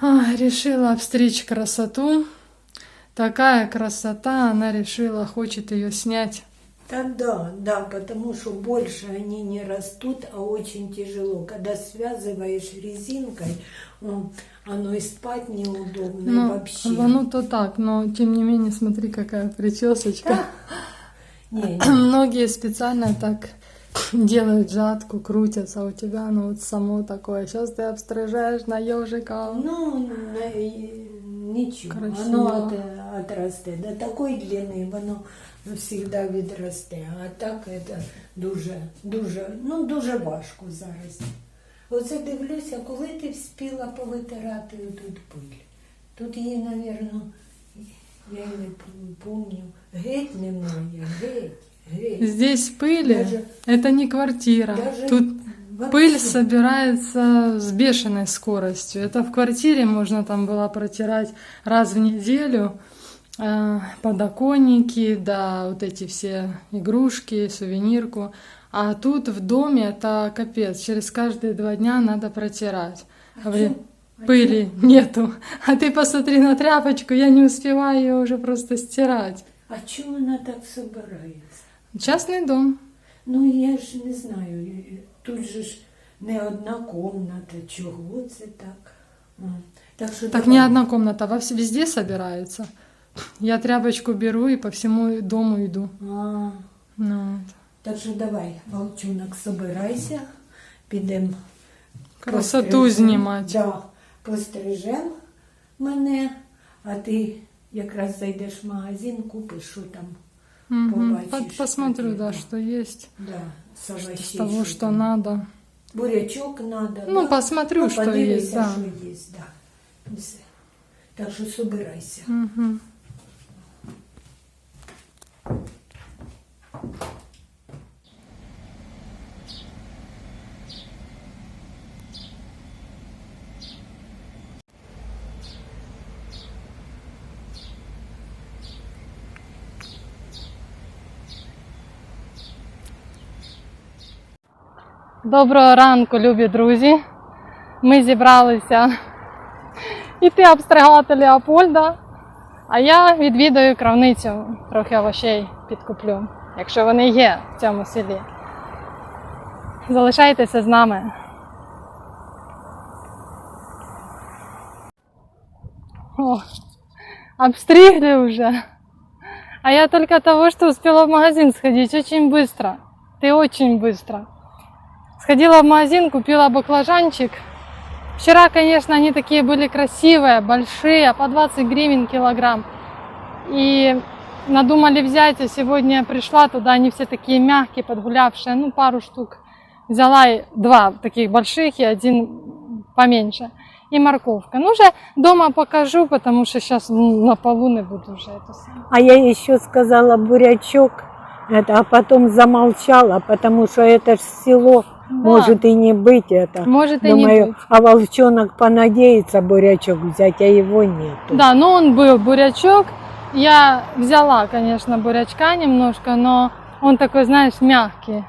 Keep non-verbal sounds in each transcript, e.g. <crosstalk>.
решила обстричь красоту. Такая красота, она решила, хочет ее снять. Да, да, да, потому что больше они не растут, а очень тяжело. Когда связываешь резинкой, м, оно и спать неудобно, Ну, вообще. ну то так, но тем не менее, смотри, какая причесочка. Не, не. Многие специально так <laughs> делают жатку, крутятся, у тебя ну вот само такое. Сейчас ты обстрижаешь на ежика. Ну, ничего, Красиво. оно от, отрасте. До такой длини воно завжди відросте. А так це дуже, дуже, ну дуже важко зараз. Оце дивлюся, коли ти вспіла повитирати тут пиль. Тут її, напевно, я не пам'ятаю, геть немає, геть, Здесь пыли, Даже- это не квартира. даже Тут вообще. пыль собирается с бешеной скоростью. Это в квартире можно там было протирать раз в неделю. э, подоконники, да, вот эти все игрушки, сувенирку. А тут в доме это капец. Через каждые два дня надо протирать. А Блин, чё? А пыли нету. А ты посмотри на тряпочку, я не успеваю ее уже просто стирать. А чому вона так собирається? Частный дом. Ну я ж не знаю, тут же ж не одна комната, чого це так? Так, що Так не одна комната, во везде собирается. Я тряпочку беру и по всему дому иду. А, Ну, так що давай, волчунок, собирайся, підемо Красоту знімати. Да, пострижем мене, а ти якраз зайдеш в магазин, купиш, що там. По- Посмотрю, да, что есть. Да, овощей, С того, что там. надо. Бурячок надо. Ну, да? посмотрю, ну, что есть, да. що є, да. Все. Так що собирайся. Мгм. Доброго ранку, любі друзі. Ми зібралися іти обстригати Леопольда, а я відвідаю крамницю, трохи овочей підкуплю, якщо вони є в цьому селі. Залишайтеся з нами. О, обстригли уже. А я только того, что успела в магазин сходить очень быстро. Ты очень быстро. Сходила в магазин, купила баклажанчик. Вчера, конечно, они такие были красивые, большие, по 20 гривен килограмм. И надумали взять, а сегодня пришла туда, они все такие мягкие, подгулявшие, ну, пару штук. Взяла и два таких больших и один поменьше. И морковка. Ну, уже дома покажу, потому что сейчас на полу не буду уже это самое. А я еще сказала бурячок, это, а потом замолчала, потому что это ж село, может и не быть это. Может и не быть. а волчонок понадеется бурячок взять, а его нету. Да, ну он был бурячок. Я взяла, конечно, бурячка немножко, но он такой, знаешь, мягкий.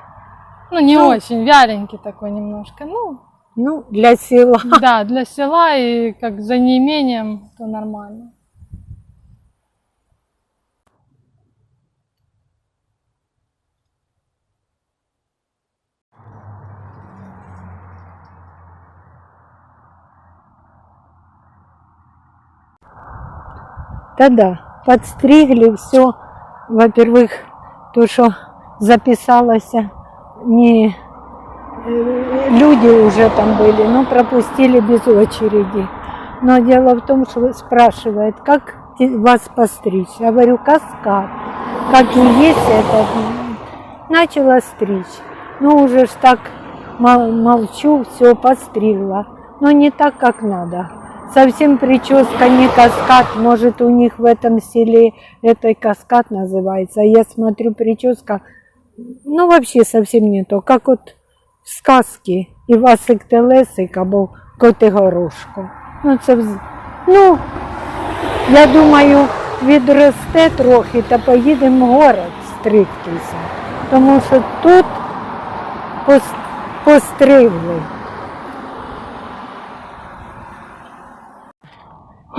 Ну, не Ну. очень, вяленький такой немножко. Ну, Ну, для села. да, для села и как за неимением, то нормально. Да-да, подстригли все. Во-первых, то, что записалось, не э, люди уже там были, но пропустили без очереди. Но дело в том, что спрашивает, как вас постричь? Я говорю, каскад. Как и есть это. Начала стричь. Ну, уже ж так мол- молчу, все постригла. Но не так, как надо. Совсем прическа не каскад, может у них в этом селе это и каскад называется. А Я смотрю, прическа, ну вообще совсем не то, как вот в сказке Івасик Телесик або Котигорошко. Ну, це, вз- ну, я думаю, відросте трохи та поїдемо в город стригтися. Тому що тут пос- постригли.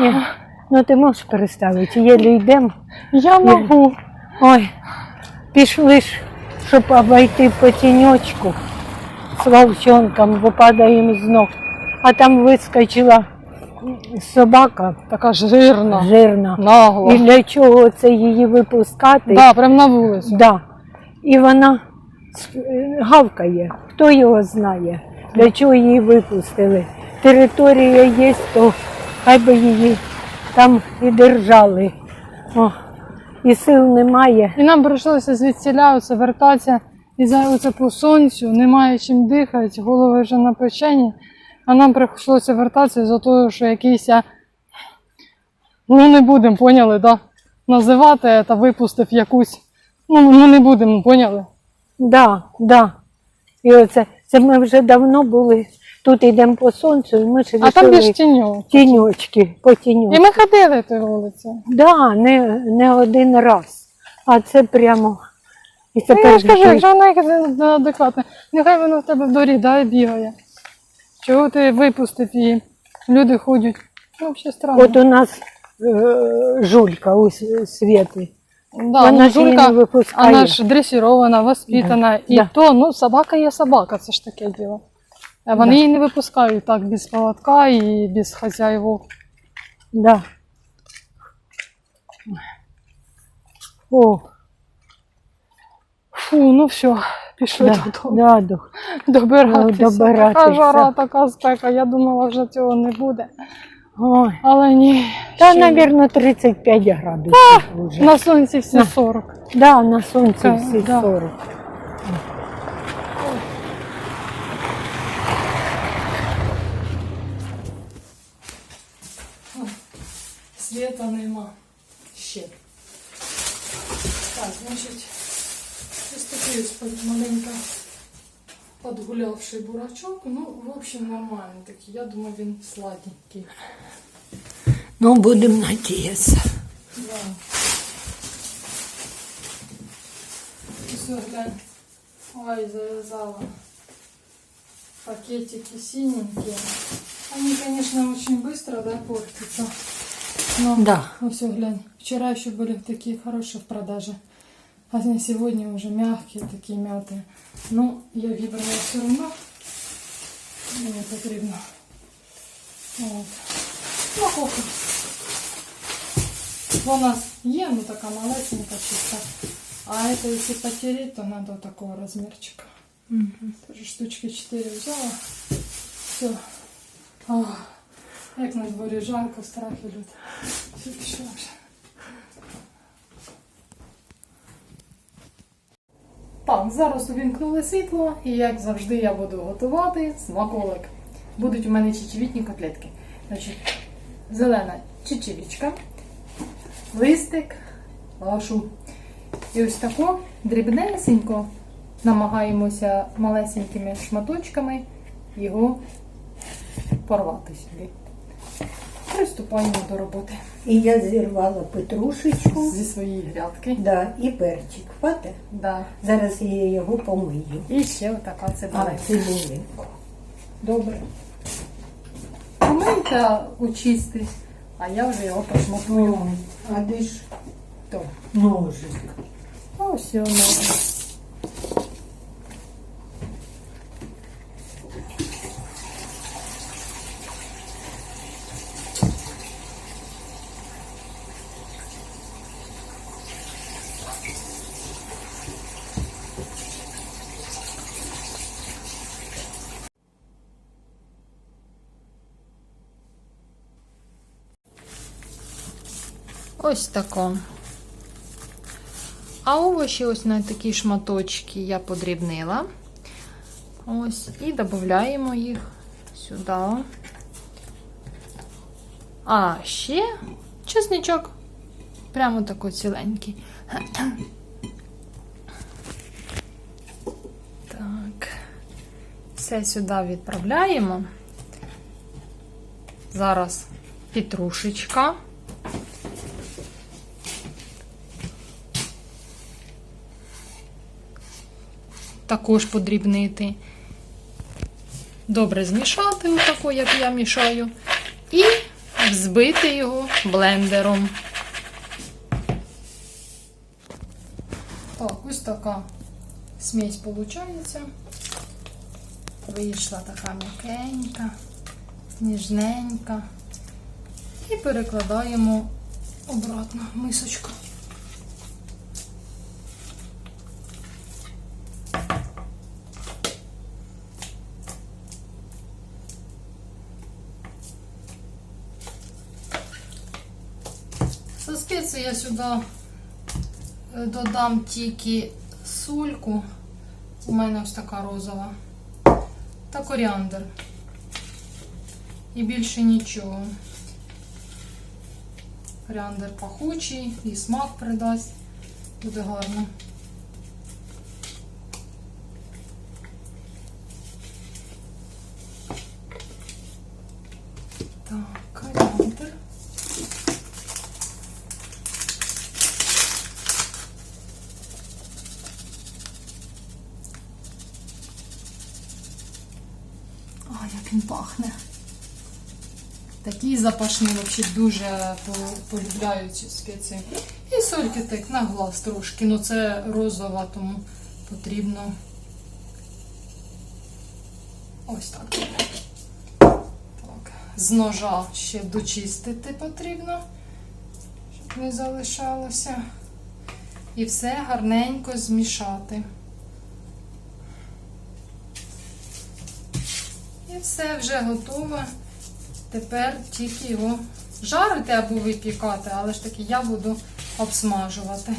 Ні. Ну ти можеш переставити, єлі йдемо. Я можу. Ой, пішли ж, щоб обійти по тіньочку з вовчонком, випадаємо з ног. А там вискочила собака Така жирна, жирна. нагла. І для чого це її випускати? Да, прям на вулицю. Да. І вона е, гавкає. Хто його знає? Для чого її випустили? Територія є, то хай би її там і держали. О, і сил немає. І нам прийшлося звідсіля вертатися і оце по сонцю, немає чим дихати, голови вже напечені. А нам прийшлося вертатися за того, що якийсь, ну не будемо, поняли, да? називати та випустив якусь. Ну, ми не будемо, поняли? Да, да. І оце це ми вже давно були. Тут йдемо по сонцю, і ми ж А там більш тіньо. тіньочки, по І ми ходили тою вулицею. Да, не, не один раз. А це прямо. І Ну, я ж кажу, якщо вона якась неадекватна, нехай воно в тебе в дорі да, і бігає. Чого ти випустив її? Люди ходять. Ну, взагалі странно. От у нас е, жулька у С- Світи. Да, Вона ну, Жулька, не випускає. вона ж дресірована, воспитана. І Да. то, ну, собака є собака, це ж таке діло. А вони її не випускають так без поводка і без хазяївок. Да. О, Фу, ну все, пішли да, додому. да, до- Добиратися. Ну, добиратися. Така жара, така спека. Я думала, вже цього не буде. Ой. Але ні. Та, ще мабуть, 35 градусів вже. На сонці всі На. 40. Да, на сонці всі да. 40. Света нема. Ще. Так, значить, ось такий ось маленько подгулявший бурачок. Ну, в общем, нормальний такий. Я думаю, він сладенький. Ну, будемо надіятися. Да. Все, глянь. Ой, завязала. Пакетики синенькие. Они, конечно, очень быстро, да, портятся. Но, Да. ну все, глянь. Вчера еще были такие хорошие в продаже. А сегодня уже мягкие, такие мятые. Ну, я выбрала все равно. Мне потрібно. Вот. Ну, кофе. У нас є, ну така малесенька чисто. А это если потереть, то надо вот такого размерчика. Тоже штучки 4 взяла. Все. Як на дворі жарко, страх ідуть. Все пішло вже. Так, зараз увімкнули світло, і як завжди я буду готувати смаколик. Будуть у мене чечевітні котлетки. Значить, зелена чечевічка, листик, лашу. І ось тако дрібнесенько намагаємося малесенькими шматочками його порвати сюди. Приступаємо до роботи І я зірвала петрушечку зі своєї грядки. да, і перчик. Хвата? Да. Зараз я його помию. І ще отака А, цибулинку. Добре. Помийте, очисти, а я вже його пошматую. А де ж То. ножик? Ось воно. Ось тако. А овочі ось на такі шматочки я подрібнила. Ось, і додаємо їх сюди. А ще чесничок. Прямо такий ціленький. Так. Все сюди відправляємо. Зараз петрушечка. Також подрібнити. Добре змішати, отако, як я мішаю. І взбити його блендером. Так, ось така смесь виходить. Вийшла така м'якенька, ніжненька. І перекладаємо обратно в мисочку. Я сюди е, додам тільки сульку. У мене ось така розова. Та коріандр. І більше нічого. Коріандр пахучий і смак придасть. Буде гарно. Так, він пахне. Такі запашні взагалі дуже по- полюбляють ці спеції. І сольки так на глаз трошки. Ну це розова, тому потрібно ось так. так. З ножа ще дочистити потрібно, щоб не залишалося. І все гарненько змішати. Все вже готове. Тепер тільки його жарити або випікати, але ж таки я буду обсмажувати.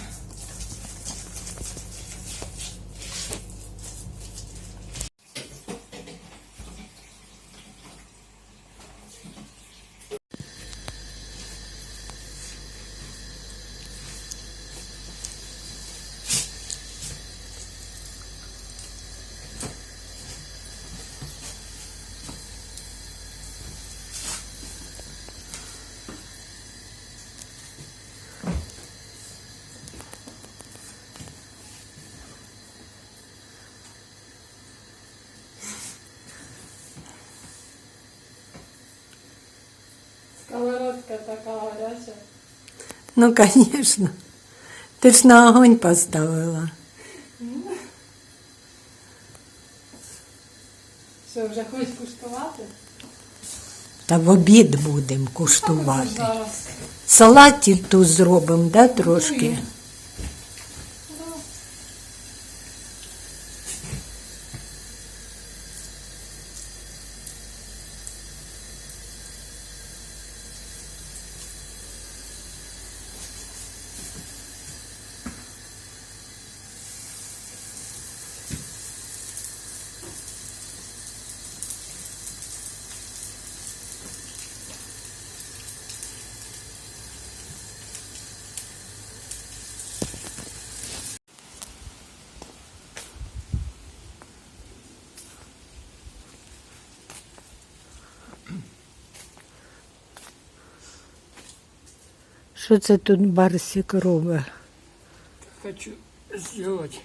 Сковородка така гаряча. Ну, конечно. Ти ж на огонь поставила. Що, вже хочеш куштувати? Та в обід будемо куштувати. зараз. Салатів тут зробимо, да, трошки? Що це тут барсик робить? Хочу сделать.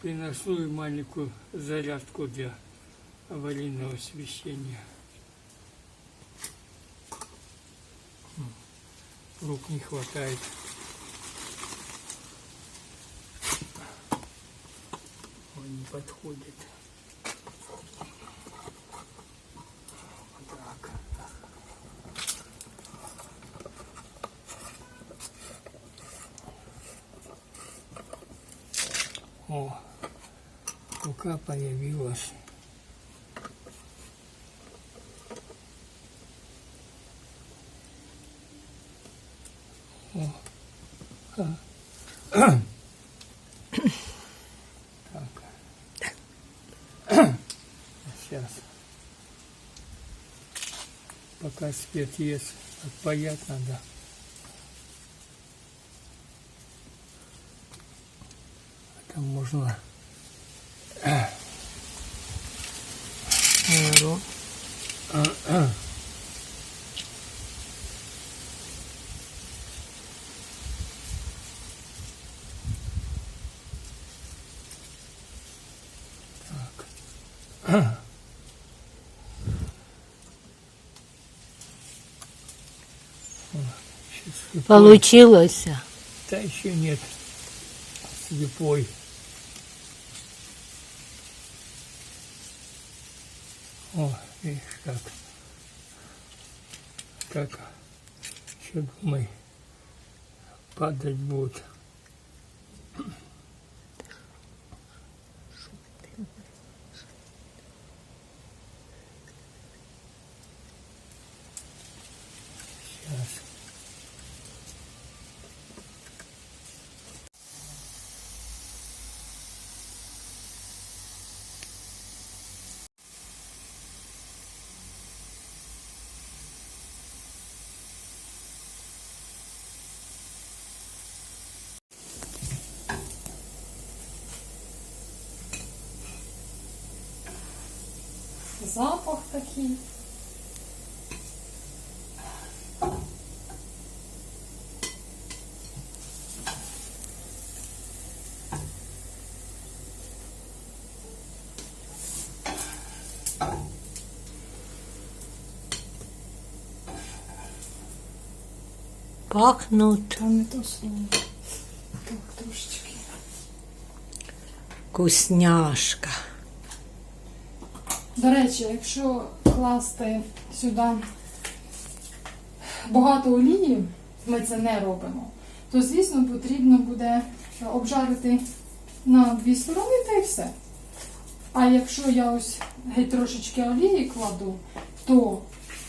Приношу маленькую зарядку для аварийного освещения. Рук не хватает. Он не подходит. О, рука появилась. О. А. Так. Сейчас. Пока спирт есть, отпаять надо. нужно так Получилось? Да еще нет. Слепой. Еще думай. Падать будет. Запах такий. Пахнуть Та не то слово. Так, трошечки. вкусняшка. До речі, якщо класти сюди багато олії, ми це не робимо, то звісно потрібно буде обжарити на дві сторони та й все. А якщо я ось геть трошечки олії кладу, то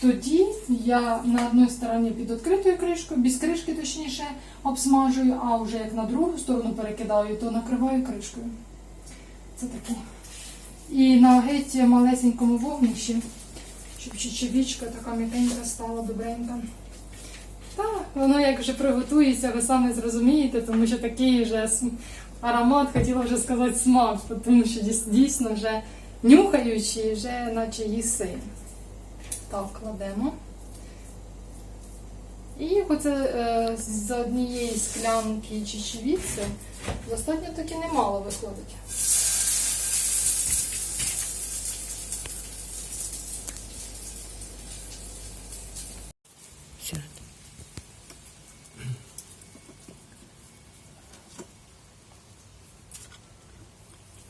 тоді я на одній стороні під відкритою кришкою, без кришки точніше, обсмажую, а вже як на другу сторону перекидаю, то накриваю кришкою. Це таке. І на геть малесенькому вогнищі, щоб чечевічка така м'якенька стала добренька. Так, воно як вже приготується, ви самі зрозумієте, тому що такий вже аромат, хотіла вже сказати смак, тому що дійсно вже нюхаючи, вже наче їси. Так, кладемо. І оце е, з однієї склянки чечевіці достатньо таки немало виходить.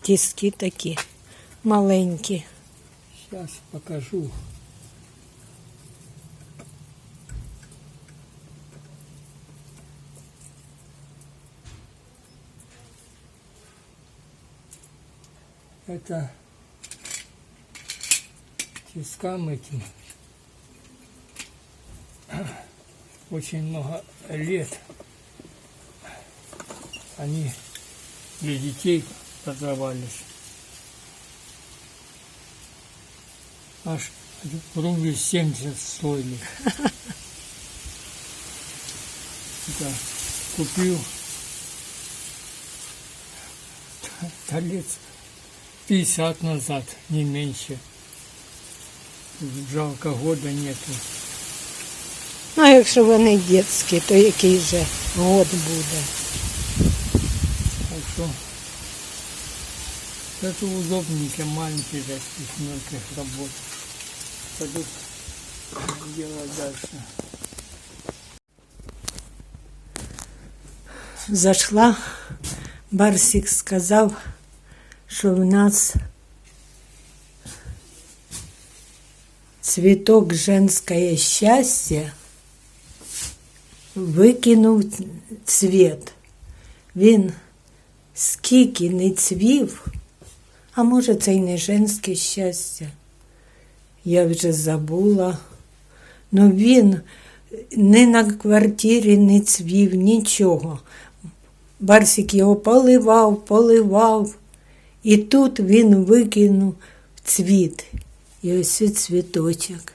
Тіски такі маленькі. Сейчас покажу. Это тискам этим очень много лет. Они для детей продавались. аж рублей 70 стоили. Да, купил да, лет 50 назад, не меньше. Жалко, года нету. Ну, а якщо вони дітські, то який же год буде? Так что это удобненько, маленькие таких мелких работ. Пойду делать дальше. Зайшла, Барсик сказав, що в нас цвіток женське щастя викинув цвіт. Він скільки не цвів, а може це й не женське щастя. Я вже забула. Ну він не на квартирі не цвів, нічого. Барсик його поливав, поливав, і тут він викинув цвіт. І ось цвіточок.